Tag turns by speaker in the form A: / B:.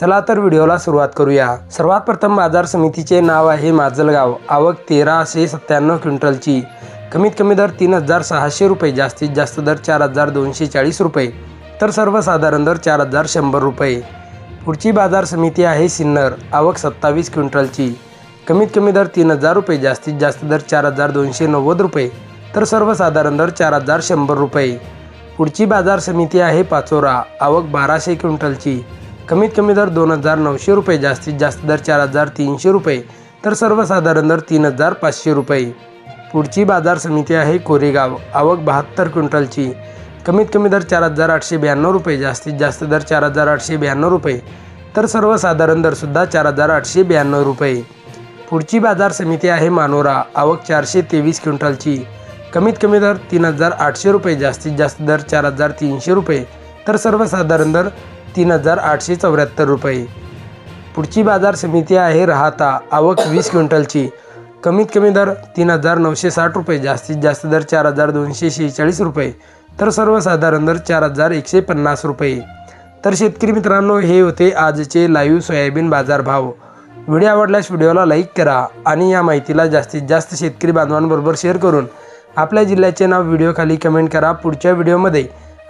A: चला तर व्हिडिओला सुरुवात करूया. सर्वात प्रथम बाजार समितीचे नाव आहे माजलगाव. आवक तेराशे सत्त्याण्णव क्विंटलची. कमीत कमी दर तीन हजार सहाशे रुपये जास्तीत जास्त दर चार हजार दोनशे चाळीस रुपये तर सर्वसाधारण दर चार हजार शंभर रुपये. पुढची बाजार समिती आहे सिन्नर. आवक सत्तावीस क्विंटलची. कमीत कमी दर तीन हजार रुपये जास्तीत जास्त दर चार हजार दोनशे नव्वद रुपये तर सर्वसाधारण दर चार हजार शंभर रुपये. पुढची बाजार समिती आहे पाचोरा. आवक बाराशे क्विंटलची. कमीत कमी दर दोन हजार नऊशे रुपये जास्तीत जास्त दर चार हजार तीनशे रुपये तर सर्वसाधारण दर तीन हजार पाचशे रुपये. पुढची बाजार समिती आहे कोरेगाव आवक बहात्तर क्विंटलची. कमीत कमी दर चार हजार आठशे ब्याण्णव रुपये जास्तीत जास्त दर चार हजार आठशे ब्याण्णव रुपये तर सर्वसाधारण दरसुद्धा चार हजार आठशे ब्याण्णव रुपये. पुढची बाजार समिती आहे मानोरा आवक चारशे तेवीस क्विंटलची. कमीत कमी दर तीन हजार आठशे रुपये जास्तीत जास्त दर चार हजार तीनशे रुपये तर सर्वसाधारण दर तीन हजार आठशे चौऱ्याहत्तर रुपये. पुढची बाजार समिती आहे राहता आवक वीस क्विंटलची. कमीत कमी दर तीन हजार नऊशे साठ रुपये जास्तीत जास्त दर चार हजार दोनशे शेहेचाळीस रुपये तर सर्वसाधारण दर चार हजार एकशे पन्नास रुपये. तर शेतकरी मित्रांनो हे होते आजचे लाईव्ह सोयाबीन बाजारभाव. व्हिडिओ आवडल्यास व्हिडिओला लाईक करा आणि या माहितीला जास्तीत जास्त शेतकरी बांधवांबरोबर शेअर करून आपल्या जिल्ह्याचे नाव व्हिडिओखाली कमेंट करा. पुढच्या व्हिडिओमध्ये